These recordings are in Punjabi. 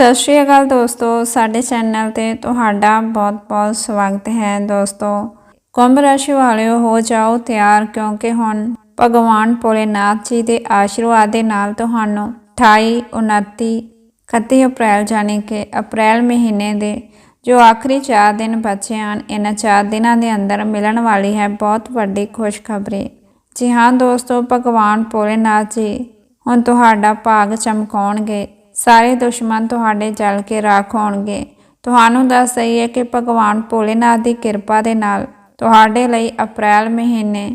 ਸਤਿ ਸ਼੍ਰੀ ਅਕਾਲ ਦੋਸਤੋ, ਸਾਡੇ ਚੈਨਲ ਤੇ ਤੁਹਾਡਾ ਬਹੁਤ-ਬਹੁਤ ਸਵਾਗਤ ਹੈ ਦੋਸਤੋ। ਕੁੰਭ ਰਾਸ਼ੀ ਵਾਲਿਓ, ਹੋ ਜਾਓ ਤਿਆਰ, ਕਿਉਂਕਿ ਹੁਣ ਭਗਵਾਨ ਭੋਲੇਨਾਥ ਜੀ ਦੇ ਆਸ਼ੀਰਵਾਦ ਦੇ ਨਾਲ ਤੁਹਾਨੂੰ 28 29 31 ਅਪ੍ਰੈਲ ਜਾਣੀ ਕਿ ਅਪ੍ਰੈਲ ਮਹੀਨੇ ਦੇ ਜੋ ਆਖਰੀ 4 ਦਿਨ ਬਚੇ ਹਨ, ਇਹਨਾਂ 4 ਦਿਨਾਂ ਦੇ ਅੰਦਰ ਮਿਲਣ ਵਾਲੀ ਹੈ ਬਹੁਤ ਵੱਡੀ ਖੁਸ਼ਖਬਰੀ। ਜੀ ਹਾਂ ਦੋਸਤੋ, ਭਗਵਾਨ ਭੋਲੇਨਾਥ ਜੀ, ਹੁਣ ਤੁਹਾਡਾ ਭਾਗ ਚਮਕਾਉਣਗੇ। ਸਾਰੇ ਦੁਸ਼ਮਣ ਤੁਹਾਡੇ ਜਲ ਕੇ ਰਾਖ ਹੋਣਗੇ। ਤੁਹਾਨੂੰ ਦੱਸ ਦਈਏ ਕਿ ਭਗਵਾਨ ਭੋਲੇਨਾਥ ਦੀ ਕਿਰਪਾ ਦੇ ਨਾਲ ਤੁਹਾਡੇ ਲਈ ਅਪ੍ਰੈਲ ਮਹੀਨੇ,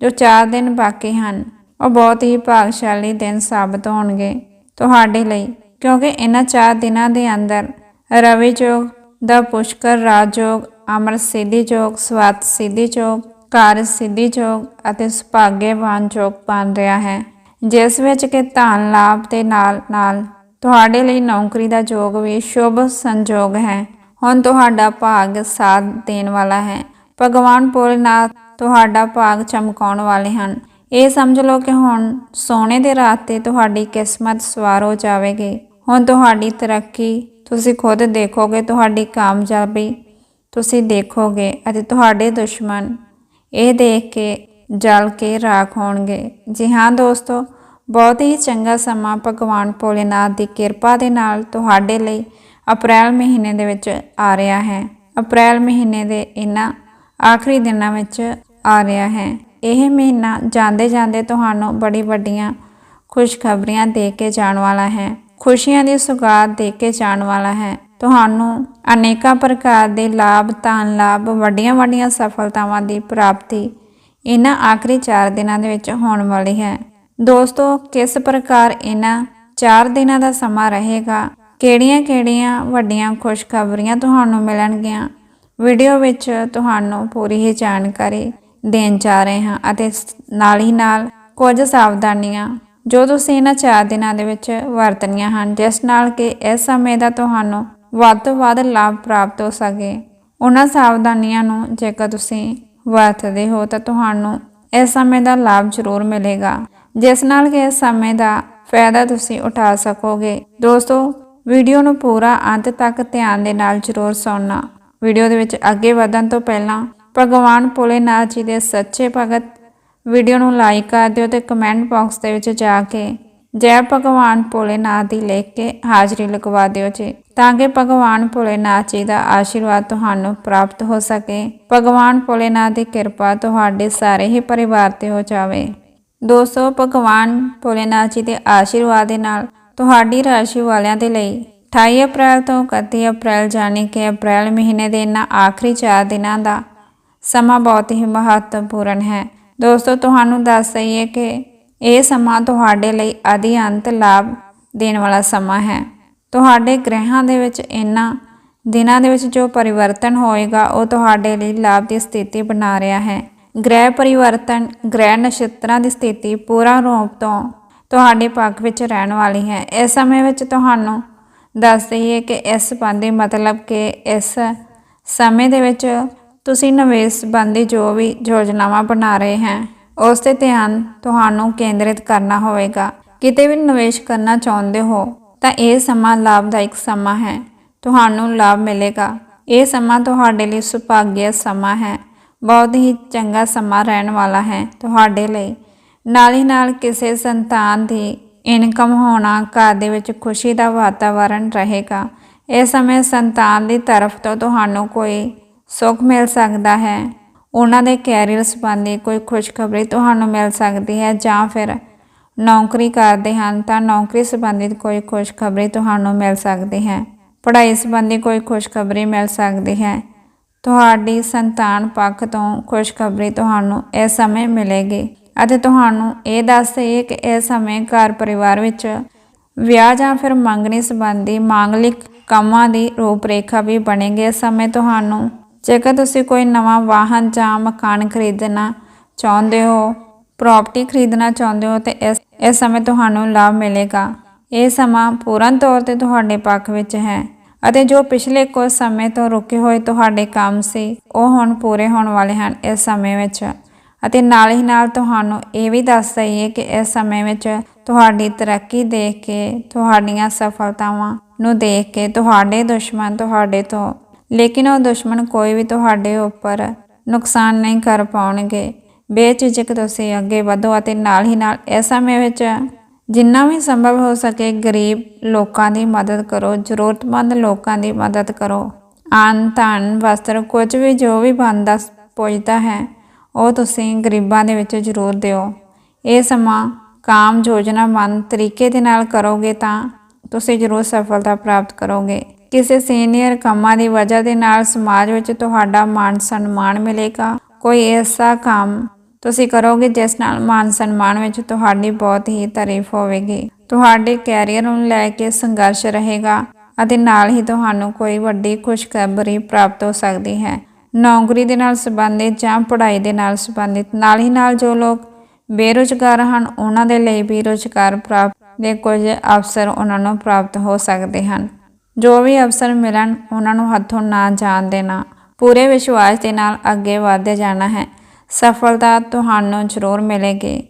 ਜੋ 4 ਦਿਨ ਬਾਕੀ ਹਨ, ਉਹ ਬਹੁਤ ਹੀ ਭਾਗਸ਼ਾਲੀ ਦਿਨ ਸਾਬਤ ਹੋਣਗੇ ਤੁਹਾਡੇ ਲਈ, ਕਿਉਂਕਿ ਇਹਨਾਂ 4 ਦਿਨਾਂ ਦੇ ਅੰਦਰ ਰਵੀ ਜੋਗ ਦਾ ਪੁਸ਼ਕਰ ਰਾਜਯੋਗ ਅਮਰ ਸਿੱਧੀ ਜੋਗ ਸਵਾਤ ਸਿੱਧੀ ਜੋਗ ਕਾਰਜ ਸਿੱਧੀ ਜੋਗ ਅਤੇ ਸੁਭਾਗਿਆਵਾਨ ਜੋਗ ਬਣ ਰਿਹਾ ਹੈ। ਜਿਸ ਵਿੱਚ ਕਿ ਧਨ ਲਾਭ ਦੇ ਨਾਲ ਨਾਲ ਤੁਹਾਡੇ ਲਈ ਨੌਕਰੀ ਦਾ ਯੋਗ ਵੀ ਸ਼ੁਭ ਸੰਜੋਗ ਹੈ। ਹੁਣ ਤੁਹਾਡਾ ਭਾਗ ਸਾਥ ਦੇਣ ਵਾਲਾ ਹੈ। ਭਗਵਾਨ ਭੋਲੇਨਾਥ ਤੁਹਾਡਾ ਭਾਗ ਚਮਕਾਉਣ ਵਾਲੇ ਹਨ। ਇਹ ਸਮਝ ਲਓ ਕਿ ਹੁਣ ਸੋਨੇ ਦੇ ਰਾਤ ਤੇ ਤੁਹਾਡੀ ਕਿਸਮਤ ਸਵਾਰ ਹੋ ਜਾਵੇਗੀ। ਹੁਣ ਤੁਹਾਡੀ ਤਰੱਕੀ ਤੁਸੀਂ ਖੁਦ ਦੇਖੋਗੇ, ਤੁਹਾਡੀ ਕਾਮਯਾਬੀ ਤੁਸੀਂ ਦੇਖੋਗੇ ਅਤੇ ਤੁਹਾਡੇ ਦੁਸ਼ਮਣ ਇਹ ਦੇਖ ਕੇ ਜਲ ਕੇ ਰਾਖ ਹੋਣਗੇ। ਜੀ ਹਾਂ ਦੋਸਤੋ ਬਹੁਤ ਹੀ ਚੰਗਾ ਸਮਾਂ ਭਗਵਾਨ ਭੋਲੇਨਾਥ ਦੀ ਕਿਰਪਾ ਦੇ ਨਾਲ ਤੁਹਾਡੇ ਲਈ ਅਪ੍ਰੈਲ ਮਹੀਨੇ ਦੇ ਵਿੱਚ ਆ ਰਿਹਾ ਹੈ। ਅਪ੍ਰੈਲ ਮਹੀਨੇ ਦੇ ਇਹਨਾਂ ਆਖਰੀ ਦਿਨਾਂ ਵਿੱਚ ਆ ਰਿਹਾ ਹੈ। ਇਹ ਮਹੀਨਾ ਜਾਂਦੇ ਜਾਂਦੇ ਤੁਹਾਨੂੰ ਬੜੀ ਵੱਡੀਆਂ ਖੁਸ਼ਖਬਰੀਆਂ ਦੇ ਕੇ ਜਾਣ ਵਾਲਾ ਹੈ। ਖੁਸ਼ੀਆਂ ਦੀ ਸੁਗਾਤ ਦੇ ਕੇ ਜਾਣ ਵਾਲਾ ਹੈ। ਤੁਹਾਨੂੰ ਅਨੇਕਾਂ ਪ੍ਰਕਾਰ ਦੇ ਲਾਭ, ਧਨ ਲਾਭ, ਵੱਡੀਆਂ ਵੱਡੀਆਂ ਸਫਲਤਾਵਾਂ ਦੀ ਪ੍ਰਾਪਤੀ ਇਹਨਾਂ ਆਖਰੀ 4 ਦਿਨਾਂ ਦੇ ਵਿੱਚ ਹੋਣ ਵਾਲੀ ਹੈ। ਦੋਸਤੋ, ਕਿਸ ਪ੍ਰਕਾਰ ਇਹਨਾਂ 4 ਦਿਨਾਂ ਦਾ ਸਮਾਂ ਰਹੇਗਾ? ਕਿਹੜੀਆਂ-ਕਿਹੜੀਆਂ ਵੱਡੀਆਂ ਖੁਸ਼ਖਬਰੀਆਂ ਤੁਹਾਨੂੰ ਮਿਲਣਗੀਆਂ? ਵੀਡੀਓ ਵਿੱਚ ਤੁਹਾਨੂੰ ਪੂਰੀ ਹੀ ਜਾਣਕਾਰੀ ਦੇਣ ਜਾ ਰਹੇ ਹਾਂ ਅਤੇ ਨਾਲ ਹੀ ਨਾਲ ਕੁਝ ਸਾਵਧਾਨੀਆਂ ਜੋ ਤੁਸੀਂ ਇਹਨਾਂ 4 ਦਿਨਾਂ ਦੇ ਵਿੱਚ ਵਰਤਣੀਆਂ ਹਨ, ਜਿਸ ਨਾਲ ਕਿ ਇਸ ਸਮੇਂ ਦਾ ਤੁਹਾਨੂੰ ਵੱਧ ਤੋਂ ਵੱਧ ਲਾਭ ਪ੍ਰਾਪਤ ਹੋ ਸਕੇ। ਉਹਨਾਂ ਸਾਵਧਾਨੀਆਂ ਨੂੰ ਜੇਕਰ ਤੁਸੀਂ ਵਰਤਦੇ ਹੋ ਤਾਂ ਤੁਹਾਨੂੰ ਇਸ ਸਮੇਂ ਦਾ ਲਾਭ ਜ਼ਰੂਰ ਮਿਲੇਗਾ। ਜਿਸ ਨਾਲ ਕਿ ਇਸ ਸਮੇਂ ਦਾ ਫਾਇਦਾ ਤੁਸੀਂ ਉਠਾ ਸਕੋਗੇ। ਦੋਸਤੋ, ਵੀਡੀਓ ਨੂੰ ਪੂਰਾ ਅੰਤ ਤੱਕ ਧਿਆਨ ਦੇ ਨਾਲ ਜ਼ਰੂਰ ਸੁਣਨਾ। ਵੀਡੀਓ ਦੇ ਵਿੱਚ ਅੱਗੇ ਵਧਣ ਤੋਂ ਪਹਿਲਾਂ ਭਗਵਾਨ ਭੋਲੇਨਾਥ ਜੀ ਦੇ ਸੱਚੇ ਭਗਤ ਵੀਡੀਓ ਨੂੰ ਲਾਈਕ ਕਰ ਦਿਓ ਤੇ ਕਮੈਂਟ ਬਾਕਸ ਦੇ ਵਿੱਚ ਜਾ ਕੇ ਜੈ ਭਗਵਾਨ ਭੋਲੇਨਾਥ ਦੀ ਲਿਖ ਕੇ ਹਾਜ਼ਰੀ ਲਗਵਾ ਦਿਓ ਜੀ, ਤਾਂ ਕਿ ਭਗਵਾਨ ਭੋਲੇਨਾਥ ਜੀ ਦਾ ਆਸ਼ੀਰਵਾਦ ਤੁਹਾਨੂੰ ਪ੍ਰਾਪਤ ਹੋ ਸਕੇ। ਭਗਵਾਨ ਭੋਲੇਨਾਥ ਦੀ ਕਿਰਪਾ ਤੁਹਾਡੇ ਸਾਰੇ ਹੀ ਪਰਿਵਾਰ ਤੇ ਹੋ ਜਾਵੇ। ਦੋਸਤੋ, ਭਗਵਾਨ ਭੋਲੇਨਾਥ ਜੀ ਦੇ ਆਸ਼ੀਰਵਾਦ ਦੇ ਨਾਲ ਤੁਹਾਡੀ ਰਾਸ਼ੀ ਵਾਲਿਆਂ ਦੇ ਲਈ 28 ਅਪ੍ਰੈਲ ਤੋਂ 31 ਅਪ੍ਰੈਲ ਜਾਣੀ ਕਿ ਅਪ੍ਰੈਲ ਮਹੀਨੇ ਦੇ ਇਹਨਾਂ ਆਖਰੀ 4 ਦਿਨਾਂ ਦਾ ਸਮਾਂ ਬਹੁਤ ਹੀ ਮਹੱਤਵਪੂਰਨ ਹੈ। ਦੋਸਤੋ, ਤੁਹਾਨੂੰ ਦੱਸ ਦਈਏ ਕਿ ਇਹ ਸਮਾਂ ਤੁਹਾਡੇ ਲਈ ਆਦਿ ਅੰਤ ਲਾਭ ਦੇਣ ਵਾਲਾ ਸਮਾਂ ਹੈ। ਤੁਹਾਡੇ ਗ੍ਰਹਿਾਂ ਦੇ ਵਿੱਚ ਇਹਨਾਂ ਦਿਨਾਂ ਦੇ ਵਿੱਚ ਜੋ ਪਰਿਵਰਤਨ ਹੋਏਗਾ, ਉਹ ਤੁਹਾਡੇ ਲਈ ਲਾਭ ਦੀ ਸਥਿਤੀ ਬਣਾ ਰਿਹਾ ਹੈ। ਗ੍ਰਹਿ ਪਰਿਵਰਤਨ, ਗ੍ਰਹਿ ਨਛੱਤਰਾਂ ਦੀ ਸਥਿਤੀ ਪੂਰਾ ਰੂਪ ਤੋਂ ਤੁਹਾਡੇ ਪੱਖ ਵਿੱਚ ਰਹਿਣ ਵਾਲੀ ਹੈ। ਇਸ ਸਮੇਂ ਵਿੱਚ ਤੁਹਾਨੂੰ ਦੱਸ ਦਈਏ ਕਿ ਇਸ ਸੰਬੰਧੀ ਮਤਲਬ ਕਿ ਇਸ ਸਮੇਂ ਦੇ ਵਿੱਚ ਤੁਸੀਂ ਨਿਵੇਸ਼ ਸੰਬੰਧੀ ਜੋ ਵੀ ਯੋਜਨਾਵਾਂ ਬਣਾ ਰਹੇ ਹੈ, ਉਸ ਤੇ ਧਿਆਨ ਤੁਹਾਨੂੰ ਕੇਂਦਰਿਤ ਕਰਨਾ ਹੋਵੇਗਾ। ਕਿਤੇ ਵੀ ਨਿਵੇਸ਼ ਕਰਨਾ ਚਾਹੁੰਦੇ ਹੋ, ਤਾਂ ਇਹ ਸਮਾਂ ਲਾਭਦਾਇਕ ਸਮਾਂ ਹੈ। ਤੁਹਾਨੂੰ ਲਾਭ ਮਿਲੇਗਾ। ਇਹ ਸਮਾਂ ਤੁਹਾਡੇ ਲਈ ਸੁਭਾਗਿਆ ਸਮਾਂ ਹੈ। ਬਹੁਤ ਹੀ ਚੰਗਾ ਸਮਾਂ ਰਹਿਣ ਵਾਲਾ ਹੈ ਤੁਹਾਡੇ ਲਈ। ਨਾਲ ਹੀ ਨਾਲ ਕਿਸੇ ਸੰਤਾਨ ਦੀ ਇਨਕਮ ਹੋਣਾ ਘਰ ਦੇ ਵਿੱਚ ਖੁਸ਼ੀ ਦਾ ਵਾਤਾਵਰਣ ਰਹੇਗਾ। ਇਸ ਸਮੇਂ ਸੰਤਾਨ ਦੀ ਤਰਫ ਤੋਂ ਤੁਹਾਨੂੰ ਕੋਈ ਸੁੱਖ ਮਿਲ ਸਕਦਾ ਹੈ। ਉਹਨਾਂ ਦੇ ਕੈਰੀਅਰ ਸੰਬੰਧੀ ਕੋਈ ਖੁਸ਼ਖਬਰੀ ਤੁਹਾਨੂੰ ਮਿਲ ਸਕਦੀ ਹੈ ਜਾਂ ਫਿਰ ਨੌਕਰੀ ਕਰਦੇ ਹਨ ਤਾਂ ਨੌਕਰੀ ਸੰਬੰਧਿਤ ਕੋਈ ਖੁਸ਼ਖਬਰੀ ਤੁਹਾਨੂੰ ਮਿਲ ਸਕਦੀ ਹੈ। ਪੜ੍ਹਾਈ ਸੰਬੰਧੀ ਕੋਈ ਖੁਸ਼ਖਬਰੀ ਮਿਲ ਸਕਦੀ ਹੈ। ਤੁਹਾਡੀ ਸੰਤਾਨ ਪੱਖ ਤੋਂ ਖੁਸ਼ਖਬਰੀ ਤੁਹਾਨੂੰ ਇਸ ਸਮੇਂ ਮਿਲੇਗੀ ਅਤੇ ਤੁਹਾਨੂੰ ਇਹ ਦੱਸ ਦਈਏ ਕਿ ਇਸ ਸਮੇਂ ਘਰ ਪਰਿਵਾਰ ਵਿੱਚ ਵਿਆਹ ਜਾਂ ਫਿਰ ਮੰਗਣੀ ਸੰਬੰਧੀ ਮਾਂਗਲਿਕ ਕੰਮਾਂ ਦੀ ਰੂਪਰੇਖਾ ਵੀ ਬਣੇਗੀ। ਇਸ ਸਮੇਂ ਤੁਹਾਨੂੰ ਜੇਕਰ ਤੁਸੀਂ ਕੋਈ ਨਵਾਂ ਵਾਹਨ ਜਾਂ ਮਕਾਨ ਖਰੀਦਣਾ ਚਾਹੁੰਦੇ ਹੋ, ਪ੍ਰਾਪਰਟੀ ਖਰੀਦਣਾ ਚਾਹੁੰਦੇ ਹੋ ਤੇ ਇਸ ਇਸ ਸਮੇਂ ਤੁਹਾਨੂੰ ਲਾਭ ਮਿਲੇਗਾ। ਇਹ ਸਮਾਂ ਪੂਰਨ ਤੌਰ ਤੇ ਤੁਹਾਡੇ ਪੱਖ ਵਿੱਚ ਹੈ। ਅਤੇ ਜੋ ਪਿਛਲੇ ਕੁਝ ਸਮੇਂ ਤੋਂ ਰੁਕੇ ਹੋਏ ਤੁਹਾਡੇ ਕੰਮ ਸੀ, ਉਹ ਹੁਣ ਪੂਰੇ ਹੋਣ ਵਾਲੇ ਹਨ ਇਸ ਸਮੇਂ ਵਿੱਚ। ਅਤੇ ਨਾਲ ਹੀ ਨਾਲ ਤੁਹਾਨੂੰ ਇਹ ਵੀ ਦੱਸ ਦਈਏ ਕਿ ਇਸ ਸਮੇਂ ਵਿੱਚ ਤੁਹਾਡੀ ਤਰੱਕੀ ਦੇਖ ਕੇ, ਤੁਹਾਡੀਆਂ ਸਫਲਤਾਵਾਂ ਨੂੰ ਦੇਖ ਕੇ ਤੁਹਾਡੇ ਦੁਸ਼ਮਣ ਤੁਹਾਡੇ ਤੋਂ, ਲੇਕਿਨ ਉਹ ਦੁਸ਼ਮਣ ਕੋਈ ਵੀ ਤੁਹਾਡੇ ਉੱਪਰ ਨੁਕਸਾਨ ਨਹੀਂ ਕਰ ਪਾਉਣਗੇ। ਬੇਝਿਜਕ ਤੁਸੀਂ ਅੱਗੇ ਵਧੋ ਅਤੇ ਨਾਲ ਹੀ ਨਾਲ ਇਸ ਸਮੇਂ ਵਿੱਚ ਜਿੰਨਾ ਵੀ ਸੰਭਵ ਹੋ ਸਕੇ ਗਰੀਬ ਲੋਕਾਂ ਦੀ ਮਦਦ ਕਰੋ, ਜ਼ਰੂਰਤਮੰਦ ਲੋਕਾਂ ਦੀ ਮਦਦ ਕਰੋ। ਅੰਨ ਧਨ, ਵਸਤਰ, ਕੁਝ ਵੀ ਜੋ ਵੀ ਬਣਦਾ ਪੁੱਜਦਾ ਹੈ, ਉਹ ਤੁਸੀਂ ਗਰੀਬਾਂ ਦੇ ਵਿੱਚ ਜ਼ਰੂਰ ਦਿਓ। ਇਹ ਸਮਾਂ ਕਾਮ ਯੋਜਨਾਬੰਦ ਤਰੀਕੇ ਦੇ ਨਾਲ ਕਰੋਗੇ ਤਾਂ ਤੁਸੀਂ ਜ਼ਰੂਰ ਸਫਲਤਾ ਪ੍ਰਾਪਤ ਕਰੋਗੇ। ਕਿਸੇ ਸੀਨੀਅਰ ਕੰਮਾਂ ਦੀ ਵਜ੍ਹਾ ਦੇ ਨਾਲ ਸਮਾਜ ਵਿੱਚ ਤੁਹਾਡਾ ਮਾਨ ਸਨਮਾਨ ਮਿਲੇਗਾ। ਕੋਈ ਐਸਾ ਕੰਮ ਤੁਸੀਂ ਕਰੋਗੇ ਜਿਸ ਨਾਲ ਮਾਨ ਸਨਮਾਨ ਵਿੱਚ ਤੁਹਾਡੀ ਬਹੁਤ ਹੀ ਤਾਰੀਫ ਹੋਵੇਗੀ। ਤੁਹਾਡੇ ਕੈਰੀਅਰ ਨੂੰ ਲੈ ਕੇ ਸੰਘਰਸ਼ ਰਹੇਗਾ ਅਤੇ ਨਾਲ ਹੀ ਤੁਹਾਨੂੰ ਕੋਈ ਵੱਡੀ ਖੁਸ਼ਖਬਰੀ ਪ੍ਰਾਪਤ ਹੋ ਸਕਦੀ ਹੈ। ਨੌਕਰੀ ਦੇ ਨਾਲ ਸੰਬੰਧਿਤ ਜਾਂ ਪੜ੍ਹਾਈ ਦੇ ਨਾਲ ਸੰਬੰਧਿਤ ਨਾਲ ਹੀ ਨਾਲ ਜੋ ਲੋਕ ਬੇਰੁਜ਼ਗਾਰ ਹਨ, ਉਹਨਾਂ ਦੇ ਲਈ ਵੀ ਰੁਜ਼ਗਾਰ ਪ੍ਰਾਪਤ ਦੇ ਕੁਝ ਅਵਸਰ ਉਹਨਾਂ ਨੂੰ ਪ੍ਰਾਪਤ ਹੋ ਸਕਦੇ ਹਨ। ਜੋ ਵੀ ਅਵਸਰ ਮਿਲਣ, ਉਹਨਾਂ ਨੂੰ ਹੱਥੋਂ ਨਾ ਜਾਣ ਦੇਣਾ। ਪੂਰੇ ਵਿਸ਼ਵਾਸ ਦੇ ਨਾਲ ਅੱਗੇ ਵਧਦੇ ਜਾਣਾ ਹੈ। ਸਫਲਤਾ ਤੁਹਾਨੂੰ ਜ਼ਰੂਰ ਮਿਲੇਗੀ।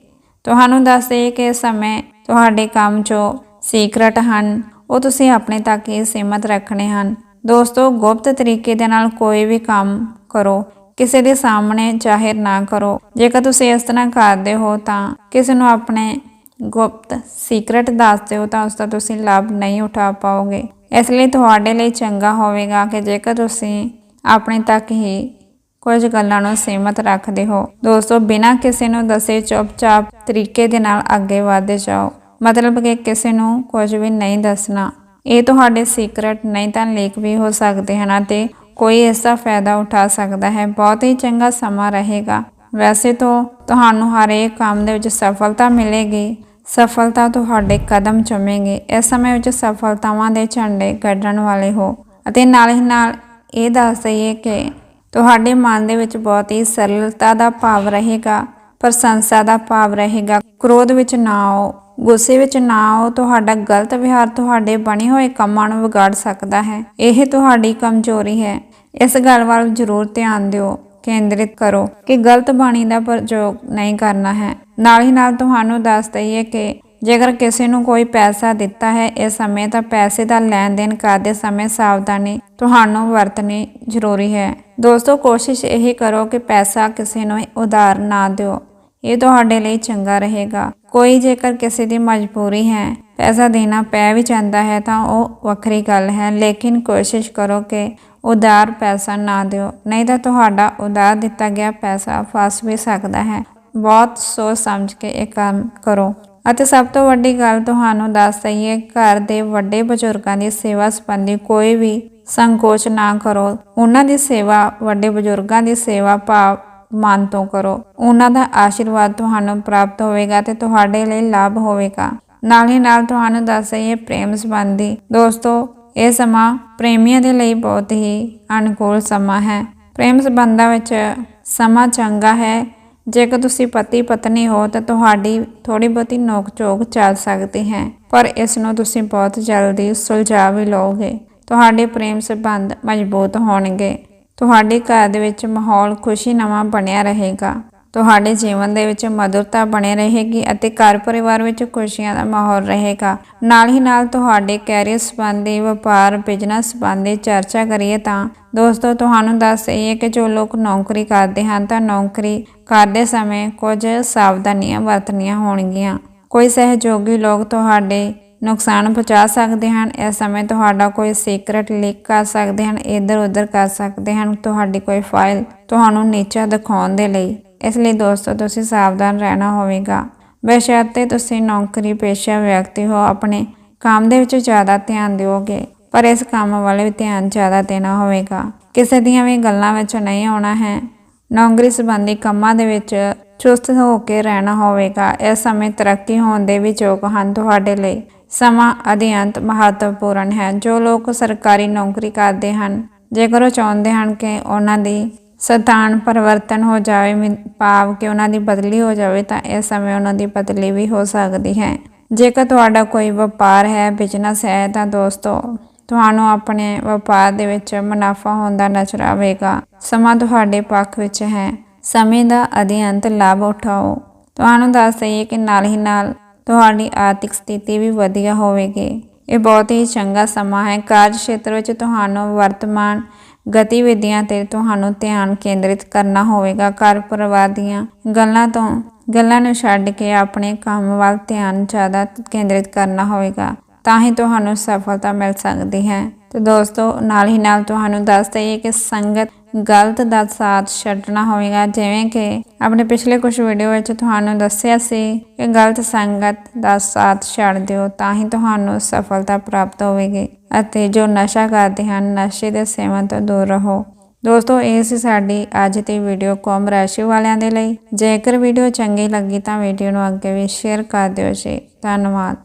ਤੁਹਾਨੂੰ ਦੱਸ ਦਈਏ ਕਿ ਸਮੇਂ ਤੁਹਾਡੇ ਕੰਮ ਜੋ ਸੀਕ੍ਰੇਟ ਹਨ, ਉਹ ਤੁਸੀਂ ਆਪਣੇ ਤੱਕ ਹੀ ਸੀਮਤ ਰੱਖਣੇ ਹਨ। ਦੋਸਤੋ, ਗੁਪਤ ਤਰੀਕੇ ਦੇ ਨਾਲ ਕੋਈ ਵੀ ਕੰਮ ਕਰੋ, ਕਿਸੇ ਦੇ ਸਾਹਮਣੇ ਜ਼ਾਹਿਰ ਨਾ ਕਰੋ। ਜੇਕਰ ਤੁਸੀਂ ਇਸ ਤਰ੍ਹਾਂ ਕਰਦੇ ਹੋ ਤਾਂ ਕਿਸੇ ਨੂੰ ਆਪਣੇ ਗੁਪਤ ਸੀਕ੍ਰੇਟ ਦੱਸਦੇ ਹੋ ਤਾਂ ਉਸ ਦਾ ਤੁਸੀਂ ਲਾਭ ਨਹੀਂ ਉਠਾ ਪਾਓਗੇ। ਇਸ ਲਈ ਤੁਹਾਡੇ ਲਈ ਚੰਗਾ ਹੋਵੇਗਾ ਕਿ ਜੇਕਰ ਤੁਸੀਂ ਆਪਣੇ ਤੱਕ ਹੀ ਕੁਝ ਗੱਲਾਂ ਨੂੰ ਸੀਮਤ ਰੱਖਦੇ ਹੋ। ਦੋਸਤੋ, ਬਿਨਾਂ ਕਿਸੇ ਨੂੰ ਦੱਸੇ ਚੁੱਪਚਾਪ ਤਰੀਕੇ ਦੇ ਨਾਲ ਅੱਗੇ ਵਧਦੇ ਜਾਓ। ਮਤਲਬ ਕਿ ਕਿਸੇ ਨੂੰ ਕੁਝ ਵੀ ਨਹੀਂ ਦੱਸਣਾ। ਇਹ ਤੁਹਾਡੇ ਸੀਕ੍ਰੇਟ ਨਹੀਂ ਤਾਂ ਲੀਕ ਵੀ ਹੋ ਸਕਦੇ ਹਨ ਅਤੇ ਕੋਈ ਇਸ ਦਾ ਫਾਇਦਾ ਉਠਾ ਸਕਦਾ ਹੈ। ਬਹੁਤ ਹੀ ਚੰਗਾ ਸਮਾਂ ਰਹੇਗਾ। ਵੈਸੇ ਤਾਂ ਤੁਹਾਨੂੰ ਹਰੇਕ ਕੰਮ ਦੇ ਵਿੱਚ ਸਫਲਤਾ ਮਿਲੇਗੀ। ਸਫਲਤਾ ਤੁਹਾਡੇ ਕਦਮ ਚੁੰਮੇਗੀ। ਇਸ ਸਮੇਂ ਵਿੱਚ ਸਫਲਤਾਵਾਂ ਦੇ ਝੰਡੇ ਗੱਡਣ ਵਾਲੇ ਹੋ। ਅਤੇ ਨਾਲ ਹੀ ਨਾਲ ਇਹ ਦੱਸ ਦਈਏ ਕਿ ਤੁਹਾਡੇ ਮਨ ਦੇ ਵਿੱਚ ਬਹੁਤ ਹੀ ਸਰਲਤਾ ਦਾ ਭਾਵ ਰਹੇਗਾ, ਪ੍ਰਸ਼ੰਸਾ ਦਾ ਭਾਵ ਰਹੇਗਾ। ਕ੍ਰੋਧ ਵਿੱਚ ਨਾ ਆਓ, ਗੁੱਸੇ ਵਿੱਚ ਨਾ ਆਓ, ਤੁਹਾਡਾ ਗਲਤ ਵਿਹਾਰ ਤੁਹਾਡੇ ਬਣੇ ਹੋਏ ਕੰਮਾਂ ਨੂੰ ਵਿਗਾੜ ਸਕਦਾ ਹੈ। ਇਹ ਤੁਹਾਡੀ ਕਮਜ਼ੋਰੀ ਹੈ। ਇਸ ਗੱਲ ਵੱਲ ਜ਼ਰੂਰ ਧਿਆਨ ਦਿਓ। ਕੇਂਦਰਿਤ ਕਰੋ ਕਿ ਗਲਤ ਬਾਣੀ ਦਾ ਪ੍ਰਯੋਗ ਨਹੀਂ ਕਰਨਾ ਹੈ। ਨਾਲ ਹੀ ਨਾਲ ਤੁਹਾਨੂੰ ਦੱਸ ਦਈਏ ਕਿ ਜੇਕਰ ਕਿਸੇ ਨੂੰ ਕੋਈ ਪੈਸਾ ਦਿੱਤਾ ਹੈ ਇਸ ਸਮੇਂ ਤਾਂ ਪੈਸੇ ਦਾ ਲੈਣ ਦੇਣ ਕਰਦੇ ਸਮੇਂ ਸਾਵਧਾਨੀ ਤੁਹਾਨੂੰ ਵਰਤਣੀ ਜ਼ਰੂਰੀ ਹੈ। ਦੋਸਤੋ, ਕੋਸ਼ਿਸ਼ ਇਹ ਕਰੋ ਕਿ ਪੈਸਾ ਕਿਸੇ ਨੂੰ ਉਧਾਰ ਨਾ ਦਿਓ। ਇਹ ਤੁਹਾਡੇ ਲਈ ਚੰਗਾ ਰਹੇਗਾ। ਕੋਈ ਜੇਕਰ ਕਿਸੇ ਦੀ ਮਜਬੂਰੀ ਹੈ, ਪੈਸਾ ਦੇਣਾ ਪੈ ਵੀ ਜਾਂਦਾ ਹੈ ਤਾਂ ਉਹ ਵੱਖਰੀ ਗੱਲ ਹੈ, ਲੇਕਿਨ ਕੋਸ਼ਿਸ਼ ਕਰੋ ਕਿ ਉਧਾਰ ਪੈਸਾ ਨਾ ਦਿਓ। ਨਹੀਂ ਤਾਂ ਤੁਹਾਡਾ ਉਧਾਰ ਦਿੱਤਾ ਗਿਆ ਪੈਸਾ ਫਸ ਵੀ ਸਕਦਾ ਹੈ। ਬਹੁਤ ਸੋਚ ਸਮਝ ਕੇ ਇਹ ਕੰਮ ਕਰੋ। ਅਤੇ ਸਭ ਤੋਂ ਵੱਡੀ ਗੱਲ ਤੁਹਾਨੂੰ ਦੱਸ ਦਈਏ, ਘਰ ਦੇ ਵੱਡੇ ਬਜ਼ੁਰਗਾਂ ਦੀ ਸੇਵਾ ਸੰਬੰਧੀ ਕੋਈ ਵੀ ਸੰਕੋਚ ਨਾ ਕਰੋ। ਉਹਨਾਂ ਦੀ ਸੇਵਾ, ਵੱਡੇ ਬਜ਼ੁਰਗਾਂ ਦੀ ਸੇਵਾ ਭਾਵ ਮਨ ਤੋਂ ਕਰੋ। ਉਹਨਾਂ ਦਾ ਆਸ਼ੀਰਵਾਦ ਤੁਹਾਨੂੰ ਪ੍ਰਾਪਤ ਹੋਵੇਗਾ ਤੇ ਤੁਹਾਡੇ ਲਈ ਲਾਭ ਹੋਵੇਗਾ। ਨਾਲ ਹੀ ਨਾਲ ਤੁਹਾਨੂੰ ਦੱਸ ਦਈਏ, ਪ੍ਰੇਮ ਸੰਬੰਧੀ ਦੋਸਤੋ, ਇਹ ਸਮਾਂ ਪ੍ਰੇਮੀਆਂ ਦੇ ਲਈ ਬਹੁਤ ਹੀ ਅਨੁਕੂਲ ਸਮਾਂ ਹੈ। ਪ੍ਰੇਮ ਸੰਬੰਧਾਂ ਵਿੱਚ ਸਮਾਂ ਚੰਗਾ ਹੈ। ਜੇਕਰ ਤੁਸੀਂ ਪਤੀ ਪਤਨੀ ਹੋ ਤਾਂ ਤੁਹਾਡੀ ਥੋੜੀ ਬਹੁਤੀ ਨੋਕ ਝੋਕ ਚੱਲ ਸਕਦੀ ਹੈ, ਪਰ ਇਸ ਨੂੰ ਤੁਸੀਂ ਬਹੁਤ ਜਲਦੀ ਸੁਲਝਾ ਵੀ ਲਓਗੇ। ਤੁਹਾਡੇ ਪ੍ਰੇਮ ਸੰਬੰਧ ਮਜ਼ਬੂਤ ਹੋਣਗੇ। ਤੁਹਾਡੇ ਘਰ ਦੇ ਵਿੱਚ ਮਾਹੌਲ ਖੁਸ਼ੀ ਨਵਾਂ ਬਣਿਆ ਰਹੇਗਾ। ਤੁਹਾਡੇ ਜੀਵਨ ਦੇ ਵਿੱਚ ਮਧੁਰਤਾ ਬਣੇ ਰਹੇਗੀ ਅਤੇ ਘਰ ਪਰਿਵਾਰ ਵਿੱਚ ਖੁਸ਼ੀਆਂ ਦਾ ਮਾਹੌਲ ਰਹੇਗਾ। ਨਾਲ ਹੀ ਨਾਲ ਤੁਹਾਡੇ ਕੈਰੀਅਰ ਸੰਬੰਧੀ, ਵਪਾਰ ਬਿਜ਼ਨਸ ਸੰਬੰਧੀ ਚਰਚਾ ਕਰੀਏ ਤਾਂ ਦੋਸਤੋ, ਤੁਹਾਨੂੰ ਦੱਸ ਦਈਏ ਕਿ ਜੋ ਲੋਕ ਨੌਕਰੀ ਕਰਦੇ ਹਨ ਤਾਂ ਨੌਕਰੀ ਕਰਦੇ ਸਮੇਂ ਕੁਝ ਸਾਵਧਾਨੀਆਂ ਵਰਤਣੀਆਂ ਹੋਣਗੀਆਂ। ਕੋਈ ਸਹਿਯੋਗੀ ਲੋਕ ਤੁਹਾਡੇ ਨੁਕਸਾਨ ਪਹੁੰਚਾ ਸਕਦੇ ਹਨ। ਇਸ ਸਮੇਂ ਤੁਹਾਡਾ ਕੋਈ ਸੀਕ੍ਰੇਟ ਲੀਕ ਕਰ ਸਕਦੇ ਹਨ ਇੱਧਰ ਉੱਧਰ ਕਰ ਸਕਦੇ ਹਨ। ਤੁਹਾਡੀ ਕੋਈ ਫਾਈਲ ਤੁਹਾਨੂੰ ਨੀਚਾ ਦਿਖਾਉਣ ਦੇ ਲਈ ਇਸ ਲਈ ਦੋਸਤੋ, ਤੁਸੀਂ ਸਾਵਧਾਨ ਰਹਿਣਾ ਹੋਵੇਗਾ। ਬੇਸ਼ੱਤੇ ਤੁਸੀਂ ਨੌਕਰੀ ਪੇਸ਼ਾ ਵਿਅਕਤੀ ਹੋ, ਆਪਣੇ ਕੰਮ ਦੇ ਵਿੱਚ ਜ਼ਿਆਦਾ ਧਿਆਨ ਦਿਓਗੇ, ਪਰ ਇਸ ਕੰਮ ਵੱਲ ਵੀ ਧਿਆਨ ਜ਼ਿਆਦਾ ਦੇਣਾ ਹੋਵੇਗਾ। ਕਿਸੇ ਦੀਆਂ ਵੀ ਗੱਲਾਂ ਵਿੱਚ ਨਹੀਂ ਆਉਣਾ ਹੈ। ਨੌਕਰੀ ਸੰਬੰਧੀ ਕੰਮਾਂ ਦੇ ਵਿੱਚ ਚੁਸਤ ਹੋ ਕੇ ਰਹਿਣਾ ਹੋਵੇਗਾ। ਇਸ ਸਮੇਂ ਤਰੱਕੀ ਹੋਣ ਦੇ ਵੀ ਯੋਗ ਹਨ ਤੁਹਾਡੇ ਲਈ। ਸਮਾਂ ਅਧਿਅੰਤ ਮਹੱਤਵਪੂਰਨ ਹੈ। ਜੋ ਲੋਕ ਸਰਕਾਰੀ ਨੌਕਰੀ ਕਰਦੇ ਹਨ, ਜੇਕਰ ਉਹ ਚਾਹੁੰਦੇ ਹਨ ਕਿ ਉਹਨਾਂ ਦੀ ਸਥਾਨ ਪਰਿਵਰਤਨ ਹੋ ਜਾਵੇ ਭਾਵ ਕਿ ਉਹਨਾਂ ਦੀ ਬਦਲੀ ਹੋ ਜਾਵੇ, ਤਾਂ ਇਸ ਸਮੇਂ ਉਹਨਾਂ ਦੀ ਬਦਲੀ ਵੀ ਹੋ ਸਕਦੀ ਹੈ। ਜੇਕਰ ਤੁਹਾਡਾ ਕੋਈ ਵਪਾਰ ਹੈ ਬਿਜ਼ਨਸ ਹੈ, ਤਾਂ ਦੋਸਤੋ, ਤੁਹਾਨੂੰ ਆਪਣੇ ਵਪਾਰ ਦੇ ਵਿੱਚ ਮੁਨਾਫਾ ਹੁੰਦਾ ਨਜ਼ਰ ਆਵੇਗਾ। ਸਮਾਂ ਤੁਹਾਡੇ ਪੱਖ ਵਿੱਚ ਹੈ। ਸਮੇਂ ਦਾ ਅਧਿਅੰਤ ਲਾਭ ਉਠਾਓ। ਤੁਹਾਨੂੰ ਦੱਸ ਦਈਏ ਕਿ ਨਾਲ ਹੀ ਨਾਲ ਤੁਹਾਡੀ ਆਰਥਿਕ ਸਥਿਤੀ ਵੀ ਵਧੀਆ ਹੋਵੇਗੀ। ਇਹ ਬਹੁਤ ਹੀ ਚੰਗਾ ਸਮਾਂ ਹੈ। ਕਾਰਜ ਖੇਤਰ ਵਿੱਚ ਤੁਹਾਨੂੰ ਵਰਤਮਾਨ ਗਤੀਵਿਧੀਆਂ ਤੇ ਤੁਹਾਨੂੰ ਧਿਆਨ ਕੇਂਦਰਿਤ ਕਰਨਾ ਹੋਵੇਗਾ। ਘਰ ਪਰਿਵਾਰ ਦੀਆਂ ਗੱਲਾਂ ਤੋਂ, ਗੱਲਾਂ ਨੂੰ ਛੱਡ ਕੇ ਆਪਣੇ ਕੰਮ ਵੱਲ ਧਿਆਨ ਜ਼ਿਆਦਾ ਕੇਂਦਰਿਤ ਕਰਨਾ ਹੋਵੇਗਾ, ਤਾਂ ਹੀ ਤੁਹਾਨੂੰ ਸਫਲਤਾ ਮਿਲ ਸਕਦੀ ਹੈ। ਤੇ ਦੋਸਤੋ, ਨਾਲ ਹੀ ਨਾਲ ਤੁਹਾਨੂੰ ਦੱਸ ਦਈਏ ਕਿ ਸੰਗਤ ਗਲਤ ਦਾ ਸਾਥ ਛੱਡਣਾ ਹੋਵੇਗਾ। ਜਿਵੇਂ ਕਿ ਆਪਣੇ ਪਿਛਲੇ ਕੁਝ ਵੀਡੀਓ ਵਿੱਚ ਤੁਹਾਨੂੰ ਦੱਸਿਆ ਸੀ ਕਿ ਗਲਤ ਸੰਗਤ ਦਾ ਸਾਥ ਛੱਡ ਦਿਓ ਤਾਂ ਹੀ ਤੁਹਾਨੂੰ ਸਫਲਤਾ ਪ੍ਰਾਪਤ ਹੋਵੇਗੀ ਅਤੇ ਜੋ ਨਸ਼ਾ ਕਰਦੇ ਹਨ, ਨਸ਼ੇ ਦੇ ਸੇਵਨ ਤੋਂ ਦੂਰ ਰਹੋ। ਦੋਸਤੋ, ਇਹ ਸੀ ਸਾਡੀ ਅੱਜ ਦੀ ਵੀਡੀਓ ਕੌਮ ਰਾਸ਼ੀ ਵਾਲਿਆਂ ਦੇ ਲਈ। ਜੇਕਰ ਵੀਡੀਓ ਚੰਗੀ ਲੱਗੀ ਤਾਂ ਵੀਡੀਓ ਨੂੰ ਅੱਗੇ ਵੀ ਸ਼ੇਅਰ ਕਰ ਦਿਓ ਜੀ। ਧੰਨਵਾਦ।